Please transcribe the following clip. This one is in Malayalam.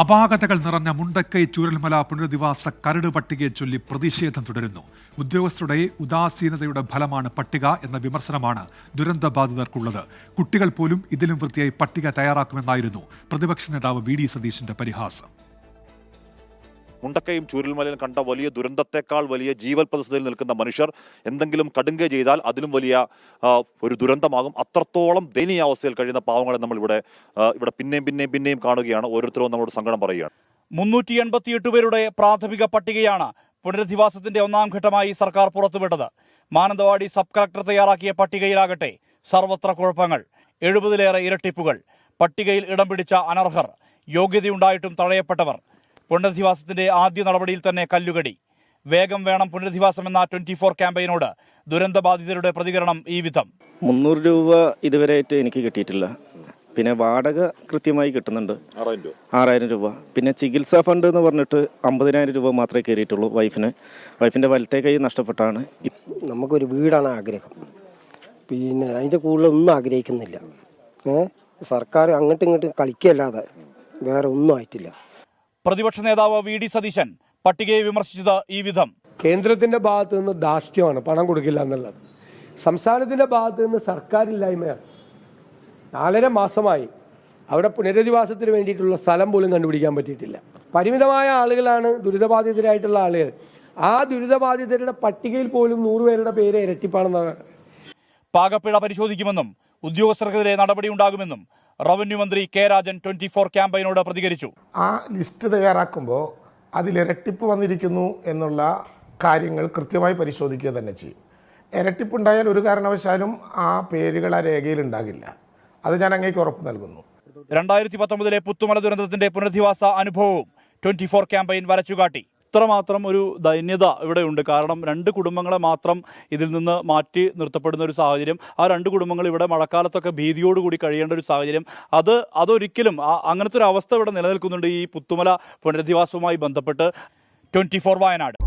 അപാകതകൾ നിറഞ്ഞ മുണ്ടക്കൈ ചൂരൽമല പുനരധിവാസ കരട് പട്ടികയെ ചൊല്ലി പ്രതിഷേധം തുടരുന്നു. ഉദ്യോഗസ്ഥരുടെ ഉദാസീനതയുടെ ഫലമാണ് പട്ടിക എന്ന വിമർശനമാണ് ദുരന്തബാധിതർക്കുള്ളത്. കുട്ടികൾ പോലും ഇതിലും വൃത്തിയായി പട്ടിക തയ്യാറാക്കുമെന്നായിരുന്നു പ്രതിപക്ഷ നേതാവ് വി ഡി സതീശിന്റെ പരിഹാസം. മുണ്ടക്കയും ചൂരൽമലയിലും കണ്ട വലിയ ദുരന്തത്തെക്കാൾ വലിയ ജീവൽ പ്രതിസന്ധിയിൽ നിൽക്കുന്ന മനുഷ്യർ എന്തെങ്കിലും കടുങ്ക ചെയ്താൽ അതിലും വലിയ ഒരു ദുരന്തമാകും. അത്രത്തോളം ദയനീയ അവസ്ഥയിൽ കഴിയുന്ന പാവങ്ങളെ നമ്മൾ ഇവിടെ ഇവിടെ പിന്നെയും പിന്നെയും പിന്നെയും കാണുകയാണ്. ഓരോരുത്തരും നമ്മളോട് സങ്കടം പറയുകയാണ്. മുന്നൂറ്റി എൺപത്തിയെട്ട് പേരുടെ പ്രാഥമിക പട്ടികയാണ് പുനരധിവാസത്തിന്റെ ഒന്നാം ഘട്ടമായി സർക്കാർ പുറത്തുവിട്ടത്. മാനന്തവാടി സബ് കളക്ടർ തയ്യാറാക്കിയ പട്ടികയിലാകട്ടെ സർവത്ര കുഴപ്പങ്ങൾ എഴുപതിലേറെ ഇരട്ടിപ്പുകൾ. പട്ടികയിൽ ഇടം പിടിച്ച അനർഹർ യോഗ്യതയുണ്ടായിട്ടും തഴയപ്പെട്ടവർ പുനരധിവാസത്തിന്റെ ആദ്യ നടപടിയിൽ തന്നെ കല്ലുകടി. വേഗം വേണം പുനരധിവാസം എന്ന ട്വന്റി ഫോർ ക്യാമ്പയിനോട് ദുരന്തബാധിതരുടെ പ്രതികരണം ഈ വിധം. മുന്നൂറ് രൂപ ഇതുവരെയായിട്ട് എനിക്ക് കിട്ടിയിട്ടില്ല. പിന്നെ വാടക കൃത്യമായി കിട്ടുന്നുണ്ട്. ആറായിരം രൂപ. പിന്നെ ചികിത്സാ ഫണ്ട് എന്ന് പറഞ്ഞിട്ട് അമ്പതിനായിരം രൂപ മാത്രമേ കയറിയിട്ടുള്ളൂ വൈഫിന്. വൈഫിന്റെ വലത്തെ കൈ നഷ്ടപ്പെട്ടാണ്. നമുക്കൊരു വീടാണ് ആഗ്രഹം. പിന്നെ അതിന്റെ കൂടുതൽ ഒന്നും ആഗ്രഹിക്കുന്നില്ല. സർക്കാർ അങ്ങോട്ടും ഇങ്ങോട്ടും കളിക്കല്ലാതെ വേറെ ഒന്നും ആയിട്ടില്ല. പ്രതിപക്ഷ നേതാവ് വി ഡി സതീശൻ പട്ടികയെ വിമർശിച്ചത് ഈ വിധം. കേന്ദ്രത്തിന്റെ ഭാഗത്ത് നിന്ന് ധാർഷ്ട്യമാണ് പണം കൊടുക്കില്ല എന്നുള്ളത്. സംസ്ഥാനത്തിന്റെ ഭാഗത്ത് നിന്ന് സർക്കാരില്ലായ്മയാണ്. നാലര മാസമായി അവിടെ പുനരധിവാസത്തിന് വേണ്ടിയിട്ടുള്ള സ്ഥലം പോലും കണ്ടുപിടിക്കാൻ പറ്റിയിട്ടില്ല. പരിമിതമായ ആളുകളാണ് ദുരിതബാധിതരായിട്ടുള്ള ആളുകൾ. ആ ദുരിതബാധിതരുടെ പട്ടികയിൽ പോലും നൂറുപേരുടെ പേര് ഇരട്ടിപ്പാണെന്നാണ്. പാകപ്പിഴ പരിശോധിക്കുമെന്നും ഉദ്യോഗസ്ഥർക്കെതിരെ നടപടിയുണ്ടാകുമെന്നും റവന്യൂ മന്ത്രി കെ രാജൻ ട്വന്റി ഫോർ ക്യാമ്പയിനോട് പ്രതികരിച്ചു. ആ ലിസ്റ്റ് തയ്യാറാക്കുമ്പോൾ അതിൽ ഇരട്ടിപ്പ് വന്നിരിക്കുന്നു എന്നുള്ള കാര്യങ്ങൾ കൃത്യമായി പരിശോധിക്കുക തന്നെ ചെയ്യും. ഇരട്ടിപ്പുണ്ടായാൽ ഒരു കാരണവശാലും ആ പേരുകൾ ആ രേഖയിൽ ഉണ്ടാകില്ല. അത് ഞാൻ അങ്ങേക്ക് ഉറപ്പ് നൽകുന്നു. രണ്ടായിരത്തി പത്തൊമ്പതിലെ പുത്തുമല ദുരന്തത്തിന്റെ പുനരധിവാസ അനുഭവവും ട്വന്റി ഫോർ ക്യാമ്പയിൻ വരച്ചുകാട്ടി. ഇത്രമാത്രം ഒരു ദൈന്യത ഇവിടെയുണ്ട്. കാരണം രണ്ട് കുടുംബങ്ങളെ മാത്രം ഇതിൽ നിന്ന് മാറ്റി നിർത്തപ്പെടുന്ന ഒരു സാഹചര്യം ആ രണ്ട് കുടുംബങ്ങൾ ഇവിടെ മഴക്കാലത്തൊക്കെ ഭീതിയോടുകൂടി കഴിയേണ്ട ഒരു സാഹചര്യം അത് അതൊരിക്കലും അങ്ങനത്തെ ഒരു അവസ്ഥ ഇവിടെ നിലനിൽക്കുന്നുണ്ട് ഈ പുത്തുമല പുനരധിവാസവുമായി ബന്ധപ്പെട്ട്. Twenty four Wayanad.